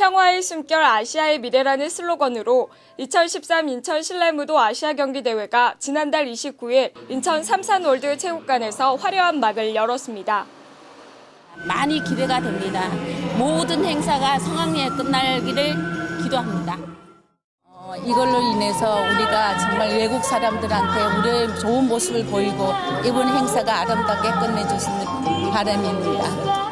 평화의 숨결 아시아의 미래라는 슬로건으로 2013 인천 실내무도 아시아 경기 대회가 지난달 29일 인천 삼산월드 체육관에서 화려한 막을 열었습니다. 많이 기대가 됩니다. 모든 행사가 성황리에 끝나기를 기도합니다. 어, 이걸로 인해서 우리가 정말 외국 사람들한테 우리의 좋은 모습을 보이고 이번 행사가 아름답게 끝내줬으면 바람입니다.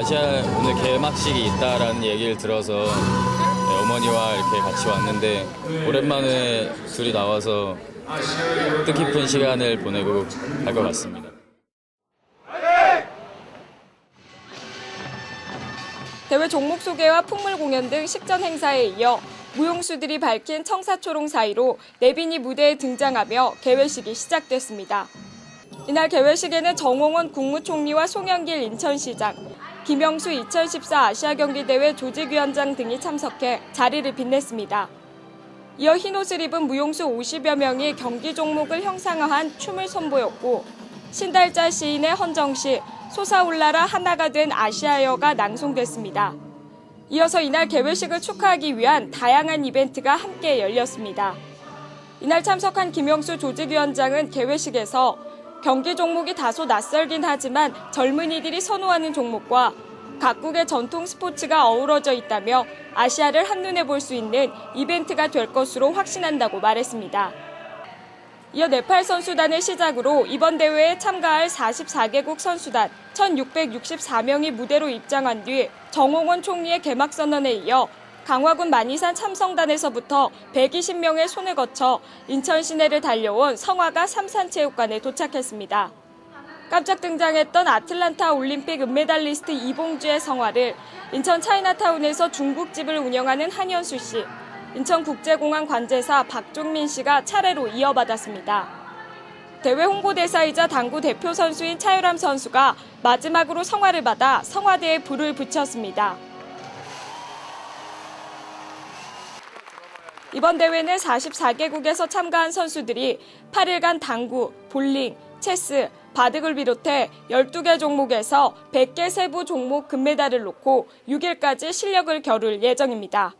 아시아 오늘 개막식이 있다라는 얘기를 들어서 네, 어머니와 이렇게 같이 왔는데 오랜만에 둘이 나와서 뜻깊은 시간을 보내고 갈 것 같습니다. 대회 종목 소개와 풍물 공연 등 식전 행사에 이어 무용수들이 밝힌 청사초롱 사이로 내빈이 무대에 등장하며 개회식이 시작됐습니다. 이날 개회식에는 정홍원 국무총리와 송영길 인천시장, 김영수 2014 아시아 경기대회 조직위원장 등이 참석해 자리를 빛냈습니다. 이어 흰옷을 입은 무용수 50여 명이 경기 종목을 형상화한 춤을 선보였고 신달자 시인의 헌정시 솟아올라라 하나가 된 아시아여가 낭송됐습니다. 이어서 이날 개회식을 축하하기 위한 다양한 이벤트가 함께 열렸습니다. 이날 참석한 김영수 조직위원장은 개회식에서 경기 종목이 다소 낯설긴 하지만 젊은이들이 선호하는 종목과 각국의 전통 스포츠가 어우러져 있다며 아시아를 한눈에 볼 수 있는 이벤트가 될 것으로 확신한다고 말했습니다. 이어 네팔 선수단을 시작으로 이번 대회에 참가할 44개국 선수단 1,664명이 무대로 입장한 뒤 정홍원 총리의 개막 선언에 이어 강화군 만이산 참성단에서부터 120명의 손을 거쳐 인천 시내를 달려온 성화가 삼산체육관에 도착했습니다. 깜짝 등장했던 아틀란타 올림픽 은메달리스트 이봉주의 성화를 인천 차이나타운에서 중국집을 운영하는 한현수 씨, 인천국제공항 관제사 박종민 씨가 차례로 이어받았습니다. 대회 홍보대사이자 당구 대표 선수인 차유람 선수가 마지막으로 성화를 받아 성화대에 불을 붙였습니다. 이번 대회는 44개국에서 참가한 선수들이 8일간 당구, 볼링, 체스, 바둑을 비롯해 12개 종목에서 100개 세부 종목 금메달을 놓고 6일까지 실력을 겨룰 예정입니다.